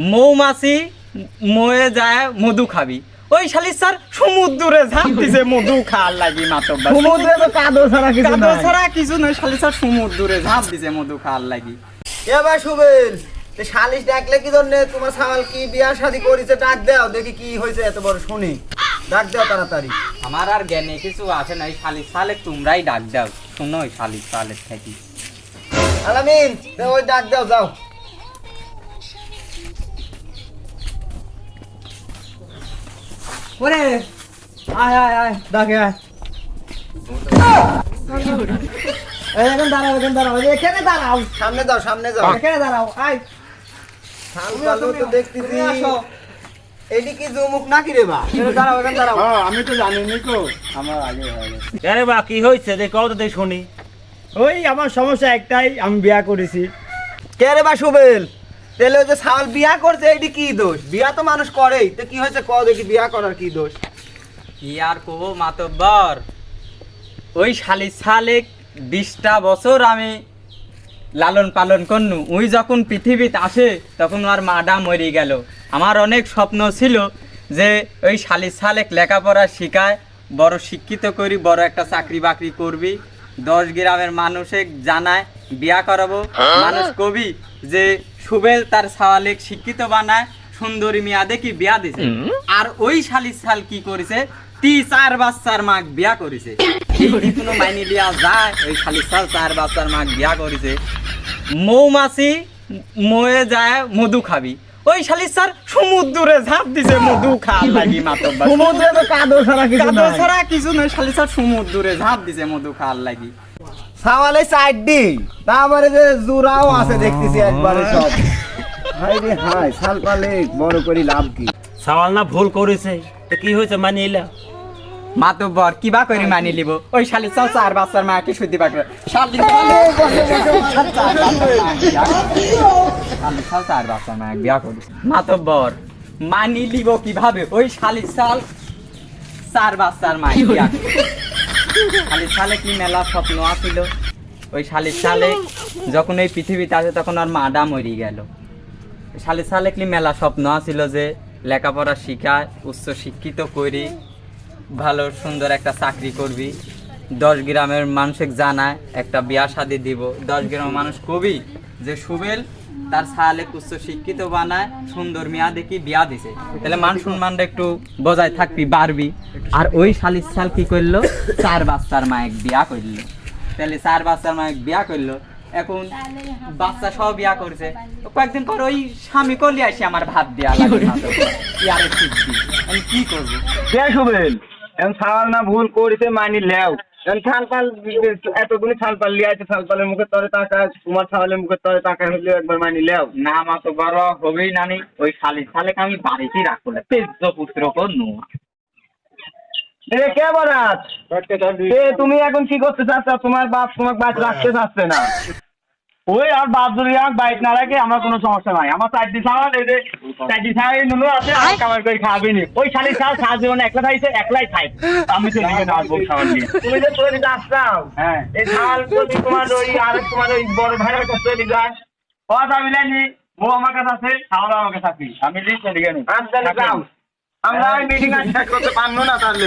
মৌমাছি ময়ে যায় মধু খাবি। ওই শালি স্যার সমুদ্রে ঝাঁপ দিছে মধু খাওয়ার লাগি মাতব্বা সমুদ্রে তো কাদো ছাড়া কিছু কাদো ছাড়া কিছু নয় শালি স্যার সমুদ্রে ঝাঁপ দিছে মধু খাওয়ার লাগি। এবার সুবেল এ শালিশ ডাকলে কি জন্য তোমার সামাল কি বিয়া শাদি করিছে ডাক দাও দেখি কি হয়েছে এত বড় শুনি। ডাক দাও তাড়াতাড়ি। আমার আর জ্ঞানে কিছু আছে না এই শালি সালে তোমরাই ডাক দাও। শোনো ওই শালি সালে থাকি। আলামিন ওই ডাক দাও যাও। ওরে আয় আয় আয় ডাকে আয়। এই এখন দাঁড়াও এখন দাঁড়াও এখানে দাঁড়াও। সামনে দাও সামনে যাও। এখানে দাঁড়াও আয়। তো দেখতেছি। এডি কি জমুক নাকি রে বা? দাঁড়াও এখানে দাঁড়াও। আমি তো আমার আগে আরে বা কি হয়েছে? দেখ কত দেখ শুনি। ওই আমার সমস্যা একটাই আমি বিয়া করেছি। কে রে বা সুবেল? তাহলে ওই যে সাল বিয়া করছে এডি কি দোষ? বিয়া তো মানুষ করেই। তো কি হয়েছে? ক দেখি বিয়া করার কি দোষ? কি আর কব, মাতব্বর? ওই শালি সালে বিশটা বছর আমি লালন পালন করনু। ওই যখন পৃথিবীতে আসে, তখন আমার মাডা মরে গেল। আমার অনেক স্বপ্ন ছিল যে ওই শালি সালেক লেখাপড়া শিখায়, বড় শিক্ষিত করি, বড় একটা চাকরি বাকরি করবি। দশ গ্রামের মানুষে জানায় বিয়া করাবো। মানুষ কবি যে সুবেল তার সাওয়ালেক শিক্ষিত বানায় সুন্দরী মিয়া দেখি বিয়া দিছে? আর ওই শালির সাল কি করেছে? তি চার বাচ্চার মাক বিয়া করেছে। কোনো মাইনি লিয়া যায় ওই শালির সাল চার বাচ্চার মাক বিয়া করেছে। মৌমাছি ময়ে যায় মধু খাবি। ওই শালির স্যার সমুদ্রে ঝাঁপ দিছে মধু খাওয়ার লাগি মাতব্বা সমুদ্রে তো কাদো ছাড়া কিছু কাদো ছাড়া কিছু নয় শালির স্যার সমুদ্রে ঝাঁপ দিছে মধু খাওয়ার লাগি। সাওয়ালে সাইড দি তারপরে যে জুরাও আছে দেখতেছি একবারে সব। হাই রে হাই সাল পালে বড় করি লাভ কি? সওয়াল না ভুল করেছে তো কি হয়েছে মানিয়ে এলা মাতব্বর কিবা করে মানি লিব ওই শালির চাল চার বাচ্চার মাকে শুদ্ধি পাকবে শালির শালির চাল চার বাচ্চার মাকে বিয়া করেছে মাতব্বর মানি লিব কীভাবে? ওই শালির চাল চার বাচ্চার মাকে বিয়া। শালির সালে কি মেলা স্বপ্ন আছিল? ওই শালির সালে যখন এই পৃথিবীতে আসে তখন আর মাডা মরি গেল। শালির সালে কি মেলা স্বপ্ন আছিল যে লেখাপড়া শিখায় উচ্চ শিক্ষিত করি ভালো সুন্দর একটা চাকরি করবি দশ গ্রামের মানুষকে জানায় একটা বিয়া শাদি দিব। দশ গ্রামের মানুষ কবি যে সুবেল তার সালে উচ্চ শিক্ষিত বানায়, সুন্দর মিয়া দেখি বিয়া দিছে? তাহলে মান সম্মানটা একটু বজায় থাকবি, বাড়বি। আর ওই শালির সাল কি করল? চার বাচ্চার মায়ের বিয়া করল। তাহলে চার বাচ্চার মায়ের বিয়া করল। এখন বাচ্চা সব বিয়া করছে। কয়েকদিন পর ওই স্বামী কলি আসি আমার ভাত দেওয়া লাগে কি করব? এখন সাওয়াল না ভুল করেছে মানি লেও। এখন ছাল এতগুলি ছাল পাল লিয়ে আছে ছাল পালের মুখে তরে তাকা তোমার ছাওয়ালের মুখে তরে হইলে একবার মানি লেও। না মা তো বড় হবেই নানি ওই শালি শালেক আমি বাড়িতেই রাখব না তেজ্য পুত্র কন্যু এ কে বরাত? তুমি এখন কি করতে চাচ্ছ? তোমার বাপ তোমার বাপ রাখতে চাচ্ছে না। ওই আর বাপ যদি আমার বাইক না রাখে আমার কোনো সমস্যা নাই। আমার চারটি সাওয়াল এই যে চারটি নুনো আছে আর কামার করে খাবি নি ওই শালি জীবন একলা খাইছে একলাই খাই আমি তো না আসব সাওয়াল নিয়ে। তুমি যে চলে যাচ্ছাও হ্যাঁ। এই তোমার ওই আর তোমার ওই বড় ভাইয়ের কাছে চলে যায় কথা মিলাইনি ও আমার কাছে আছে সাওয়াল আমার কাছে আছে। আমি নি। আচ্ছা যাও। আমরা মিটিং শেষ করতে পারব না তাহলে।